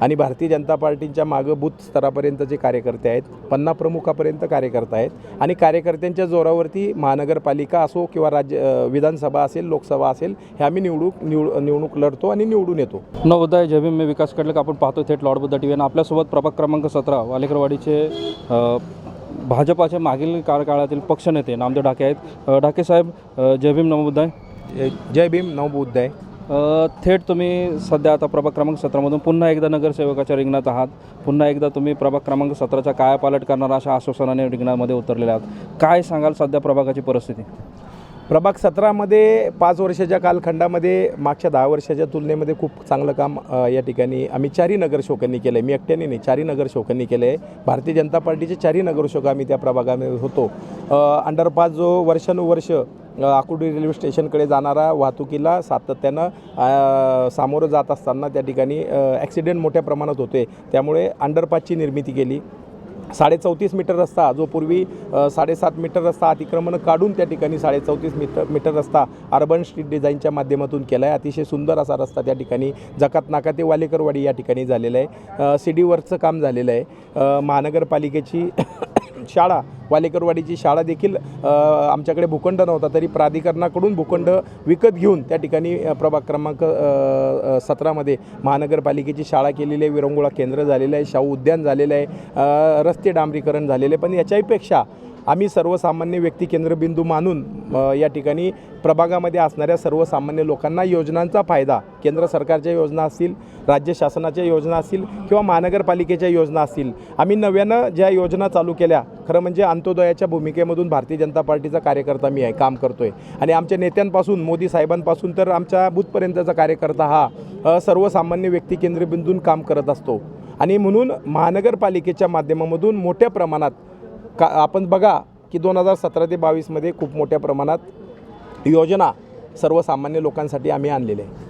आणि भारतीय जनता पार्टीच्या मागं बूथ स्तरापर्यंतचे कार्यकर्ते आहेत पन्ना प्रमुखापर्यंत कार्यकर्ते आहेत आणि कार्यकर्त्यांच्या जोरावरती महानगरपालिका असो किंवा राज्य विधानसभा असेल लोकसभा असेल हे आम्ही निवडून निवड निवडणूक लढतो आणि निवडून येतो. नवोदय जय भीम मी विकास कडले आपण पाहतो थेट लॉर्ड बुद्ध टी व्ही आणि आपल्यासोबत प्रभाग क्रमांक सतरा वालेकरवाडीचे अ, भाजपाचे मागील कार्यकाळातील पक्षनेते नामदेव ढाके आहेत. ढाके साहेब जय भीम नवोदय. जय भीम नवबुद्ध आहे थेट तुम्ही सध्या आता प्रभाग क्रमांक सतरामधून पुन्हा एकदा नगरसेवकाच्या रिंगणात आहात. पुन्हा एकदा तुम्ही प्रभाग क्रमांक सतराचा कायापालट करणारा अशा आश्वासनाने रिंगणामध्ये उतरलेल्या आहात. काय सांगाल सध्या प्रभागाची परिस्थिती? प्रभाग सतरामध्ये पाच वर्षाच्या कालखंडामध्ये मागच्या दहा वर्षाच्या तुलनेमध्ये खूप चांगलं काम या ठिकाणी आम्ही चारही नगरसेवकांनी केलं आहे मी एकट्याने नाही चारही नगरसेवकांनी केलं आहे भारतीय जनता पार्टीचे चारही नगरसेवक आम्ही त्या प्रभागामध्ये होतो. अंडरपास जो वर्षानुवर्ष आकुर्डी रेल्वे स्टेशनकडे जाणारा वाहतुकीला सातत्यानं सामोरं जात असताना त्या ठिकाणी ॲक्सिडेंट मोठ्या प्रमाणात होते त्यामुळे अंडरपासची निर्मिती केली. साडे चौतीस मीटर रस्ता जो पूर्वी साडेसात मीटर रस्ता अतिक्रमण काढून त्या ठिकाणी साडे चौतीस मीटर मीटर रस्ता अर्बन स्ट्रीट डिझाईनच्या माध्यमातून केला आहे अतिशय सुंदर असा रस्ता त्या ठिकाणी जकात नाका ते वालेकरवाडी या ठिकाणी झालेला आहे. सी डीवरचं काम झालेलं आहे. महानगरपालिकेची शाळा वालेकरवाडीची शाळा देखील आमच्याकडे भूखंड नव्हता तरी प्राधिकरणाकडून भूखंड विकत घेऊन त्या ठिकाणी प्रभाग क्रमांक सतरामध्ये महानगरपालिकेची शाळा केलेली आहे विरंगुळा केंद्र झालेलं आहे शाहू उद्यान झालेलं आहे रस्ते डांबरीकरण झालेले आहे पण याच्याहीपेक्षा आम्ही सर्वसामान्य व्यक्ती केंद्रबिंदू मानून या ठिकाणी प्रभागामध्ये असणाऱ्या सर्वसामान्य लोकांना योजनांचा फायदा केंद्र सरकारच्या योजना असतील राज्य शासनाच्या योजना असतील किंवा महानगरपालिकेच्या योजना असतील आम्ही नव्यानं ज्या योजना चालू केल्या खरं म्हणजे अंत्योदयाच्या भूमिकेमधून भारतीय जनता पार्टीचा कार्यकर्ता मी आहे काम करतो आहे आणि आमच्या नेत्यांपासून मोदी साहेबांपासून तर आमच्या बूथपर्यंतचा कार्यकर्ता हा सर्वसामान्य व्यक्ती केंद्रबिंदून काम करत असतो. आणि म्हणून महानगरपालिकेच्या माध्यमामधून मोठ्या प्रमाणात का आपण बघा की दोन हजार सतरा ते बावीसमध्ये खूप मोठ्या प्रमाणात योजना सर्वसामान्य लोकांसाठी आम्ही आणलेल्या आहे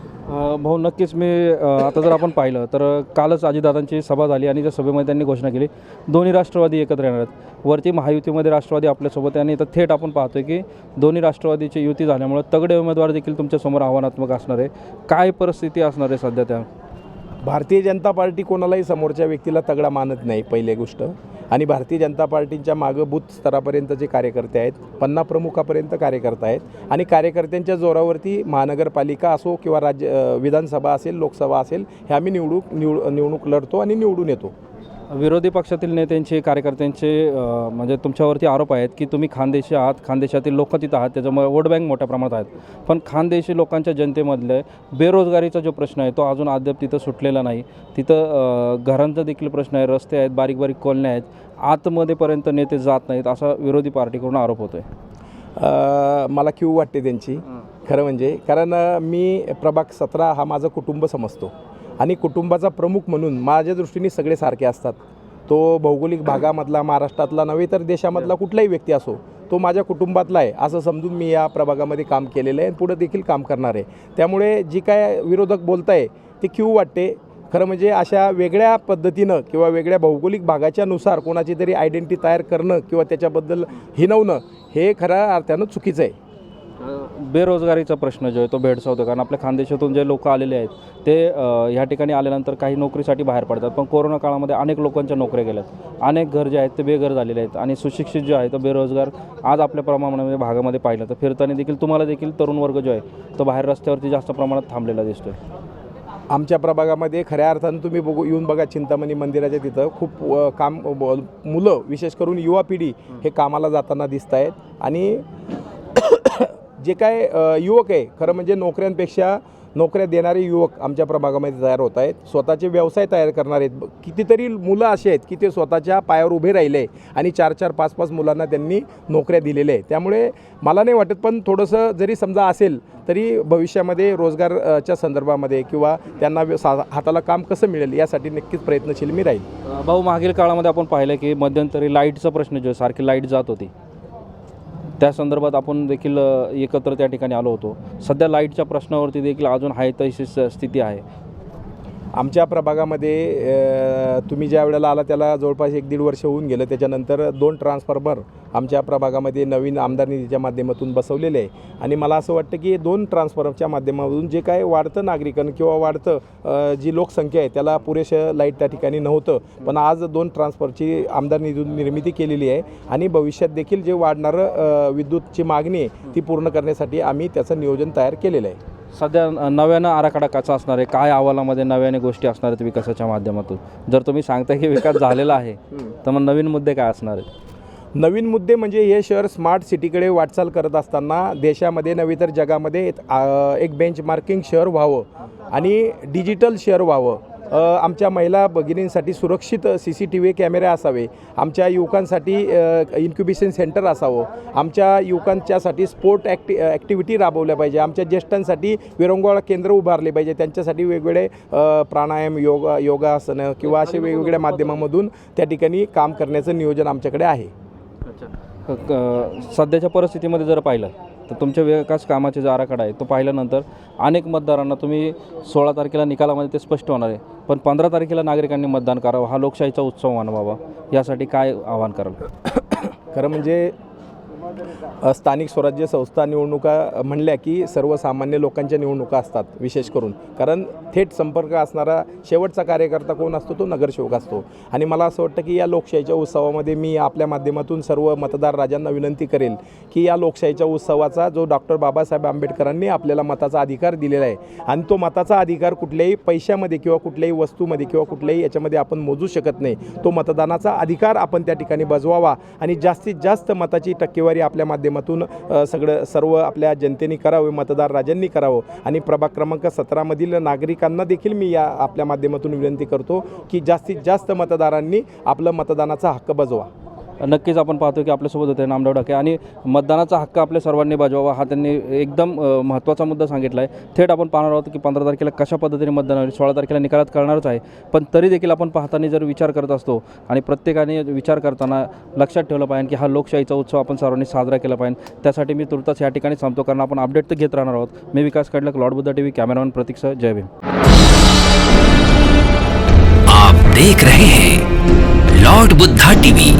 भाऊ नक्कीच मी आता जर आपण पाहिलं तर कालच अजितदादांची सभा झाली आणि त्या सभेमध्ये त्यांनी घोषणा केली. दोन्ही राष्ट्रवादी एकत्र येणार आहेत. वरती महायुतीमध्ये राष्ट्रवादी आपल्यासोबत आहे आणि इथं थेट आपण पाहतोय की दोन्ही राष्ट्रवादीची युती झाल्यामुळं तगडे उमेदवार देखील तुमच्यासमोर आव्हानात्मक असणार आहे. काय परिस्थिती असणार आहे सध्या त्या? भारतीय जनता पार्टी कोणालाही समोरच्या व्यक्तीला तगडा मानत नाही पहिली गोष्ट. आणि भारतीय जनता पार्टीच्या मागं बूथ स्तरापर्यंतचे कार्यकर्ते आहेत पन्ना प्रमुखापर्यंत कार्यकर्ते आहेत आणि कार्यकर्त्यांच्या जोरावरती महानगरपालिका असो किंवा राज्य विधानसभा असेल लोकसभा असेल हे आम्ही निवडूक निवड निवडणूक लढतो आणि निवडून येतो. विरोधी पक्षातील नेत्यांचे कार्यकर्त्यांचे म्हणजे तुमच्यावरती आरोप आहेत की तुम्ही खानदेशी आहात खानदेशातील लोक तिथं आहात त्याच्यामुळे वोट बँक मोठ्या प्रमाणात आहेत. पण खानदेशी लोकांच्या जनतेमधले बेरोजगारीचा जो प्रश्न आहे तो अजून अद्याप तिथं सुटलेला नाही. तिथं घरांचा देखील प्रश्न आहे रस्ते आहेत बारीक बारीक कॉलन्या आहेत आतमध्येपर्यंत नेते जात नाहीत असा विरोधी पार्टीकडून आरोप होतो आहे मला क्यू वाटते त्यांची. खरं म्हणजे कारण मी प्रभाग सतरा हा माझं कुटुंब समजतो. आणि कुटुंबाचा प्रमुख म्हणून माझ्या दृष्टीने सगळे सारखे असतात. तो भौगोलिक भागामधला महाराष्ट्रातला नव्हे तर देशामधला कुठलाही व्यक्ती असो तो माझ्या कुटुंबातला आहे. असं समजून मी या प्रभागामध्ये काम केलेलं आहे आणि पुढं देखील काम करणार आहे. त्यामुळे जी काय विरोधक बोलताय ते क्यू वाटते. खरं म्हणजे अशा वेगळ्या पद्धतीनं किंवा वेगळ्या भौगोलिक भागाच्या नुसार कोणाची तरी आयडेंटिटी तयार करणं किंवा त्याच्याबद्दल हिनवणं हे खऱ्या अर्थानं चुकीचं आहे. बेरोजगारीचा प्रश्न जो आहे तो भेडसावतो. कारण आपल्या खानदेशातून जे लोक आलेले आहेत ते ह्या ठिकाणी आल्यानंतर काही नोकरीसाठी बाहेर पडतात. पण कोरोना काळामध्ये अनेक लोकांच्या नोकऱ्या गेल्यात. अनेक घर जे आहेत ते बेघर झालेले आहेत आणि सुशिक्षित जे आहे तो बेरोजगार आज आपल्या प्रमाणामध्ये भागामध्ये पाहिलं तर फिरताना देखील तुम्हाला देखील तरुण वर्ग जो आहे तो बाहेर रस्त्यावरती जास्त प्रमाणात थांबलेला दिसतोय. आमच्या प्रभागामध्ये खऱ्या अर्थानं तुम्ही बघू येऊन बघा चिंतामणी मंदिराच्या तिथं. खूप काम ब- मुलं विशेष करून युवा पिढी हे कामाला जाताना दिसत आहेत आणि जे काय युवक आहे खरं म्हणजे नोकऱ्यांपेक्षा नोकऱ्या देणारे युवक आमच्या प्रभागामध्ये तयार होत आहेत. स्वतःचे व्यवसाय तयार करणार आहेत. कितीतरी मुलं असे आहेत की ते स्वतःच्या पायावर उभे राहिले आणि चार चार पाच पाच मुलांना त्यांनी नोकऱ्या दिलेल्या आहेत. त्यामुळे मला नाही वाटत पण थोडंसं जरी समजा असेल तरी भविष्यामध्ये रोजगारच्या संदर्भामध्ये किंवा त्यांना व्य- सा- हाताला काम कसं मिळेल यासाठी नक्कीच प्रयत्नशील मी राहील. भाऊ मागील काळामध्ये आपण पाहिलं की मध्यंतरी लाईटचा प्रश्न जो सारखी लाइट जात होती. त्या संदर्भात आपण देखील एकत्र त्या ठिकाणी आलो होतो. सध्या लाईटच्या प्रश्नावरती देखील अजून आहे तशी स्थिती आहे. आमच्या प्रभागामध्ये तुम्ही ज्या वेळेला आला त्याला जवळपास एक दीड वर्ष होऊन गेलं. त्याच्यानंतर दोन ट्रान्सफॉर्मर आमच्या प्रभागामध्ये नवीन आमदार निधीच्या माध्यमातून बसवलेले आहे. आणि मला असं वाटतं की दोन ट्रान्सफॉर्मरच्या माध्यमातून जे काय वाढतं नागरिकन किंवा वाढतं जी लोकसंख्या आहे त्याला पुरेसं लाइट त्या ठिकाणी नव्हतं. पण आज दोन ट्रान्सफॉर्मची आमदार निधीतून निर्मिती केलेली आहे आणि भविष्यात देखील जे वाढणारं विद्युतची मागणी आहे ती पूर्ण करण्यासाठी आम्ही त्याचं नियोजन तयार केलेलं आहे. सध्या नव्यानं आराखडा कसा असणार आहे? काय अहवालामध्ये नव्याने गोष्टी असणार आहेत विकासाच्या माध्यमातून? जर तुम्ही सांगताय की विकास झालेला आहे तर मग नवीन मुद्दे काय असणार आहेत? नवीन मुद्दे म्हणजे हे शहर स्मार्ट सिटीकडे वाटचाल करत असताना देशामध्ये नव्हे तर जगामध्ये एक, बेंचमार्किंग शहर व्हावं आणि डिजिटल शहर व्हावं. आमच्या महिला भगिनींसाठी सुरक्षित सी सी टी व्ही कॅमेरे असावे. आमच्या युवकांसाठी इन्क्युबेशन सेंटर असावं. आमच्या युवकांच्यासाठी स्पोर्ट ॲक्टि ॲक्टिव्हिटी राबवल्या पाहिजे. आमच्या ज्येष्ठांसाठी विरंगुळा केंद्र उभारले पाहिजे. त्यांच्यासाठी वेगवेगळे प्राणायाम योगा योगासनं किंवा असे वेगवेगळ्या माध्यमामधून त्या ठिकाणी काम करण्याचं नियोजन आमच्याकडे आहे. सध्याच्या परिस्थितीमध्ये जर पाहिलं तर तुमच्या विकास कामाचे जो आराखडा आहे तो पाहिल्यानंतर अनेक मतदारांना तुम्ही सोळा तारखेला निकालामध्ये ते स्पष्ट होणार आहे. पण पंधरा तारखेला नागरिकांनी मतदान करावं हा लोकशाहीचा उत्सव मानवावा. यासाठी काय आवाहन कराल? खरं म्हणजे स्थानिक स्वराज्य संस्था निवडणुका म्हणल्या की सर्वसामान्य लोकांच्या निवडणुका असतात विशेष करून. कारण थेट संपर्क असणारा शेवटचा कार्यकर्ता कोण असतो? तो नगरसेवक असतो. आणि मला असं वाटतं की या लोकशाहीच्या उत्सवामध्ये मी आपल्या माध्यमातून सर्व मतदार राजांना विनंती करेल की या लोकशाहीच्या उत्सवाचा जो डॉक्टर बाबासाहेब आंबेडकरांनी आपल्याला मताचा अधिकार दिलेला आहे आणि तो मताचा अधिकार कुठल्याही पैशामध्ये किंवा कुठल्याही वस्तूमध्ये किंवा कुठल्याही याच्यामध्ये आपण मोजू शकत नाही. तो मतदानाचा अधिकार आपण त्या ठिकाणी बजवावा आणि जास्तीत जास्त मताची टक्केवारी आपल्या माध्यमातून सगळं सर्व आपल्या जनतेने करावे मतदार राजांनी करावं. आणि प्रभाग क्रमांक सतरामधील नागरिकांना देखील मी या आपल्या माध्यमातून विनंती करतो की जास्तीत जास्त मतदारांनी आपलं मतदानाचा हक्क बजवा. नक्कीच आपण पाहतो की आपल्यासोबत होते नामदेव डाके आणि मतदानाचा हक्क आपल्या सर्वांनी बजावावा हा त्यांनी एकदम महत्त्वाचा मुद्दा सांगितला आहे थेट आपण पाहणार आहोत की पंधरा तारखेला कशा पद्धतीने मतदान होईल सोळा तारखेला निकालात कळणारच आहे. पण तरी देखील आपण पाहताना जर विचार करत असतो आणि प्रत्येकाने विचार करताना लक्षात ठेवलं पाहिजे की हा लोकशाहीचा उत्सव आपण सर्वांनी साजरा केला पाहिजे. त्यासाठी मी तुर्तास या ठिकाणी सांगतो कारण आपण अपडेट तर घेत राहणार आहोत. मी Vikas Kadlak Lord Buddha T V cameraman Pratiksha Jai Bhim. आप देख रहे हैं लॉर्ड बुद्धा टीवी।